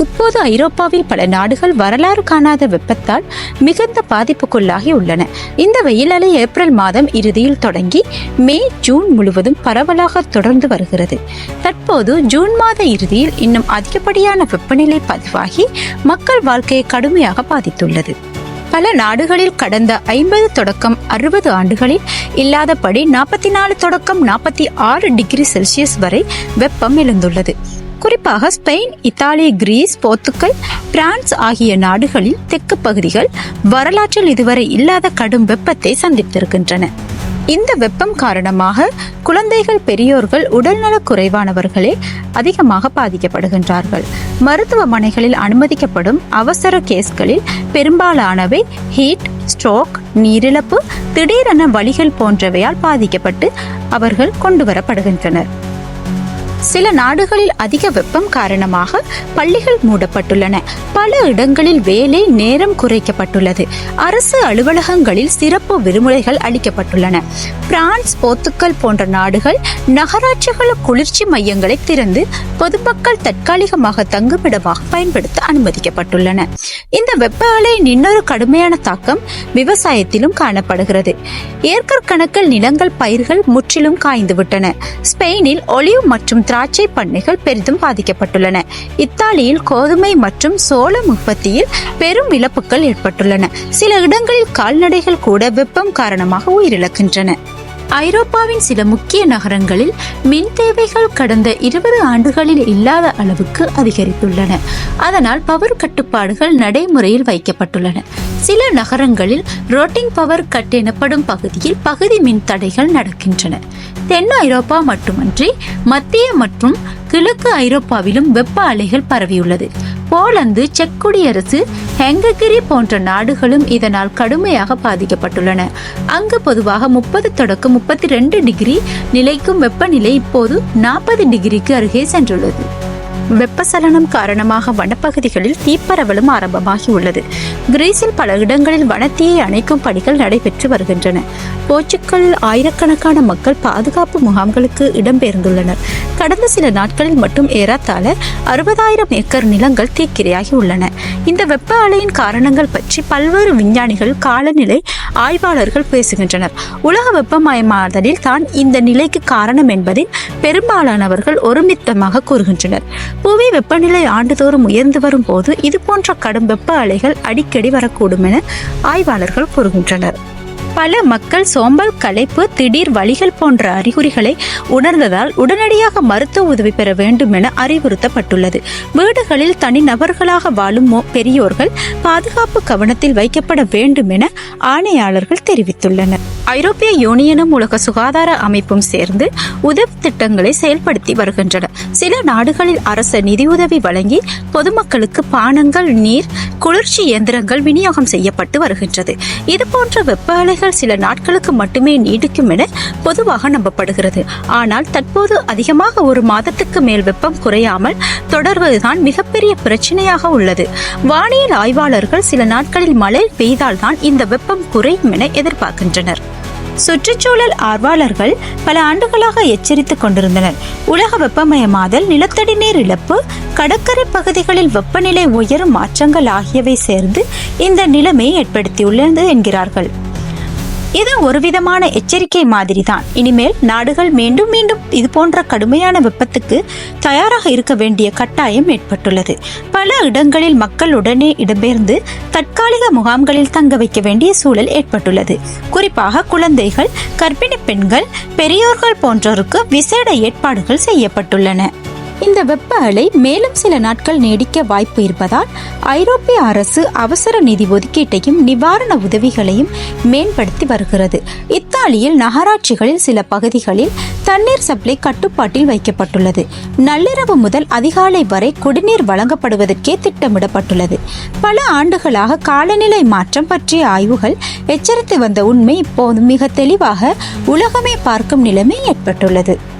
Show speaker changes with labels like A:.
A: இப்போது ஐரோப்பாவில் பல நாடுகள் வரலாறு காணாத வெப்பத்தால் மிகுந்த பாதிப்புக்குள்ளாகி உள்ளன. இந்த வெயில் அலை ஏப்ரல் மாதம் இறுதியில் தொடங்கி மே ஜூன் முழுவதும் பரவலாக தொடர்ந்து வருகிறது. தற்போது ஜூன் மாத இறுதியில் இன்னும் அதிகப்படியான வெப்பநிலை பதிவாகி மக்கள் வாழ்க்கையை கடுமையாக பாதித்துள்ளது. பல நாடுகளில் கடந்த ஐம்பது தொடக்கம் அறுபது ஆண்டுகளில் இல்லாதபடி நாற்பத்தி நாலு தொடக்கம் நாற்பத்தி ஆறு டிகிரி செல்சியஸ் வரை வெப்பம் எழுந்துள்ளது. குறிப்பாக Spain Italy Greece Portugal France ஆகிய நாடுகளில் தெற்கு பகுதிகள் வரலாற்றில் இதுவரை இல்லாத கடும் வெப்பத்தை சந்தித்திருக்கின்றன. இந்த வெப்பம் காரணமாக குழந்தைகள் பெரியோர்கள் உடல்நலக் குறைவானவர்களே அதிகமாக பாதிக்கப்படுகின்றார்கள். மருத்துவமனைகளில் அனுமதிக்கப்படும் அவசர கேஸ்களில் பெரும்பாலானவை ஹீட் ஸ்ட்ரோக் நீரிழப்பு திடீரென வலிகள் போன்றவையால் பாதிக்கப்பட்டு அவர்கள் கொண்டு வரப்படுகின்றனர் சில நாடுகளில் அதிக வெப்பம் காரணமாக பள்ளிகள் மூடப்பட்டுள்ளன. பல இடங்களில் வேலை நேரம் குறைக்கப்பட்டுள்ளது. அரசு அலுவலகங்களில் சிறப்பு விடுமுறைகள் அளிக்கப்பட்டுள்ளன. பிரான்ஸ் போர்த்துக்கல் போன்ற நாடுகள் நகராட்சிகள் குளிர்ச்சி மையங்களை திறந்து பொதுமக்கள் தற்காலிகமாக தங்குமிடமாக பயன்படுத்த அனுமதிக்கப்பட்டுள்ளன. இந்த வெப்ப அலையின் இன்னொரு கடுமையான தாக்கம் விவசாயத்திலும் காணப்படுகிறது. ஏக்கர் கணக்கில் நிலங்கள் பயிர்கள் முற்றிலும் காய்ந்துவிட்டன. ஸ்பெயினில் ஒலிவ் மற்றும் திராட்சை பண்ணைகள் பெரிதும் பாதிக்கப்பட்டுள்ளன. இத்தாலியில் கோதுமை மற்றும் சோளம் உற்பத்தியில் பெரும் இழப்புகள் ஏற்பட்டுள்ளன. சில இடங்களில் கால்நடைகள் கூட வெப்பம் காரணமாக உயிரிழக்கின்றன. ஐரோப்பாவின் சில முக்கிய நகரங்களில் மின் தேவைகள் கடந்த இருபது ஆண்டுகளில் இல்லாத அளவுக்கு அதிகரித்துள்ளன. அதனால் பவர் கட்டுப்பாடுகள் நடைமுறையில் வைக்கப்பட்டுள்ளன. சில நகரங்களில் ரோட்டிங் பவர் கட் எனப்படும் பகுதியில் பகுதி மின் தடைகள் நடக்கின்றன. தென் ஐரோப்பா மட்டுமன்றி மத்திய மற்றும் கிழக்கு ஐரோப்பாவிலும் வெப்ப அலைகள் பரவியுள்ளது. போலந்து செக் குடியரசு ஹெங்ககிரி போன்ற நாடுகளும் இதனால் கடுமையாக பாதிக்கப்பட்டுள்ளன. அங்கு பொதுவாக முப்பது தொடக்கம் முப்பத்தி ரெண்டு டிகிரி நிலைக்கும் வெப்பநிலை இப்போது நாற்பது டிகிரிக்கு அருகே சென்றுள்ளது. வெப்பசலனம் காரணமாக வனப்பகுதிகளில் தீப்பரவலும் ஆரம்பமாகி உள்ளது கிரீஸில் பல இடங்களில் வனத்தீயை அணைக்கும் பணிகள் நடைபெற்று வருகின்றன. போர்ச்சுக்கல் ஆயிரக்கணக்கான மக்கள் பாதுகாப்பு முகாம்களுக்கு இடம்பெயர்ந்துள்ளனர். கடந்த சில நாட்களில் மட்டும் ஏறத்தாழ அறுபதாயிரம் ஏக்கர் நிலங்கள் தீக்கிரையாகி உள்ளன இந்த வெப்ப அலையின் காரணங்கள் பற்றி பல்வேறு விஞ்ஞானிகள் காலநிலை ஆய்வாளர்கள் பேசுகின்றனர். உலக வெப்பமயமாதலில் தான் இந்த நிலைக்கு காரணம் என்பதில் பெரும்பாலானவர்கள் ஒருமித்தமாக கூறுகின்றனர். புவி வெப்பநிலை ஆண்டுதோறும் உயர்ந்து வரும் போது இதுபோன்ற கடும் வெப்ப அலைகள் அடிக்கடி வரக்கூடும் என ஆய்வாளர்கள் கூறுகின்றனர். பல மக்கள் சோம்பல் களைப்பு திடீர் வழிகள் போன்ற அறிகுறிகளை உணர்ந்ததால் உடனடியாக மருத்துவ உதவி பெற வேண்டும் என அறிவுறுத்தப்பட்டுள்ளது. வீடுகளில் தனிநபர்களாக வாழும் மோ- பெரியோர்கள் பாதுகாப்பு கவனத்தில் வைக்கப்பட வேண்டும் என ஆணையாளர்கள் தெரிவித்துள்ளனர். ஐரோப்பிய யூனியனும் உலக சுகாதார அமைப்பும் சேர்ந்து உதவி திட்டங்களை செயல்படுத்தி வருகின்றன. சில நாடுகளில் அரச நிதியுதவி வழங்கி பொதுமக்களுக்கு பானங்கள் நீர் குளிர்ச்சி இயந்திரங்கள் விநியோகம் செய்யப்பட்டு வருகின்றது. இதுபோன்ற வெப்ப அலைகள் சில நாட்களுக்கு மட்டுமே நீடிக்கும் என பொதுவாக நம்பப்படுகிறது. ஆனால் தற்போது அதிகமாக ஒரு மாதத்துக்கு மேல் வெப்பம் குறையாமல் தொடர்வதுதான் மிகப்பெரிய பிரச்சனையாக உள்ளது. வானியல் ஆய்வாளர்கள் சில நாட்களில் மழை பெய்தால்தான் இந்த வெப்பம் குறையும் என எதிர்பார்க்கின்றனர். சுற்றுச்சூழல் ஆர்வலர்கள் பல ஆண்டுகளாக எச்சரித்துக் கொண்டிருந்தனர். உலக வெப்பமயமாதல் நிலத்தடி நீர் இழப்பு கடற்கரை பகுதிகளில் வெப்பநிலை உயரும் மாற்றங்கள் ஆகியவை சேர்ந்து இந்த நிலைமையை ஏற்படுத்தியுள்ளது என்கிறார்கள். இது ஒரு விதமான எச்சரிக்கை மாதிரி தான் இனிமேல் நாடுகள் மீண்டும் மீண்டும் இது போன்ற கடுமையான வெப்பத்துக்கு தயாராக இருக்க வேண்டிய கட்டாயம் ஏற்பட்டுள்ளது. பல இடங்களில் மக்கள் உடனே இடம்பெயர்ந்து தற்காலிக முகாம்களில் தங்க வைக்க வேண்டிய சூழல் ஏற்பட்டுள்ளது. குறிப்பாக குழந்தைகள் கர்ப்பிணி பெண்கள் பெரியோர்கள் போன்றோருக்கு விசேட ஏற்பாடுகள் செய்யப்பட்டுள்ளன. இந்த வெப்ப அலை மேலும் சில நாட்கள் நீடிக்க வாய்ப்பு இருப்பதால் ஐரோப்பிய அரசு அவசர நிதி ஒதுக்கீட்டையும் நிவாரண உதவிகளையும் மேம்படுத்தி வருகிறது. இத்தாலியில் நகராட்சிகளில் சில பகுதிகளில் தண்ணீர் சப்ளை கட்டுப்பாட்டில் வைக்கப்பட்டுள்ளது. நள்ளிரவு முதல் அதிகாலை வரை குடிநீர் வழங்கப்படுவதற்கே திட்டமிடப்பட்டுள்ளது. பல ஆண்டுகளாக காலநிலை மாற்றம் பற்றிய ஆய்வுகள் எச்சரித்து வந்த உண்மை இப்போது மிக தெளிவாக உலகமே பார்க்கும் நிலைமை ஏற்பட்டுள்ளது.